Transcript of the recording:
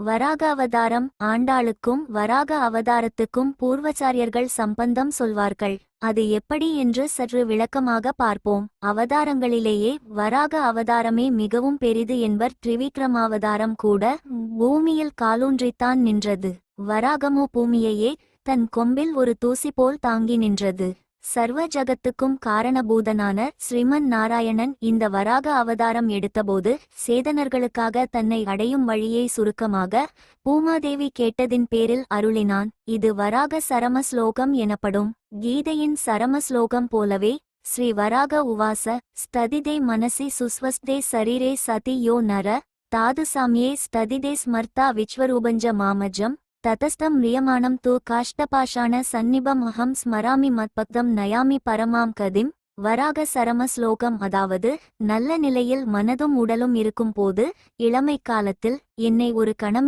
வராக அவதாரம் ஆண்டாளுக்கும் வராக அவதாரத்துக்கும் பூர்வச்சாரியர்கள் சம்பந்தம் சொல்வார்கள். அது எப்படி என்று சற்று விளக்கமாக பார்ப்போம். அவதாரங்களிலேயே வராக அவதாரமே மிகவும் பெரிது என்பர் திரிவிக்ரமாவதாரம் கூட பூமியில் காலூன்றித்தான் நின்றது. வராகமோ பூமியையே தன் கொம்பில் ஒரு தூசி போல் தாங்கி நின்றது. சர்வ ஜகத்துக்கும் காரணபூதனான ஸ்ரீமன் நாராயணன் இந்த வராக அவதாரம் எடுத்தபோது சேதனர்களுக்காக தன்னை அடையும் வழியை சுருக்கமாக பூமாதேவி கேட்டதின் பேரில் அருளினான். இது வராக சரம ஸ்லோகம் எனப்படும் கீதையின் சரம ஸ்லோகம் போலவே ஸ்ரீ வராக உவாச ஸ்ததிதே மனசி சுஸ்வஸ்தே சரீரே சதி யோ நர தாது சாமியே ஸ்ததிதே ஸ்மர்த்தா விஸ்வரூபஞ்ச மாமஜம் ததஸ்தம் ரியமானம் தூ காஷ்டபாஷான சந்நிபம் அகம் ஸ்மராமி மத்பக்தம் நயாமி பரமாம் கதிம் வராக சரம ஸ்லோகம். அதாவது நல்ல நிலையில் மனதும் உடலும் இருக்கும் போது இளமை காலத்தில் என்னை ஒரு கணம்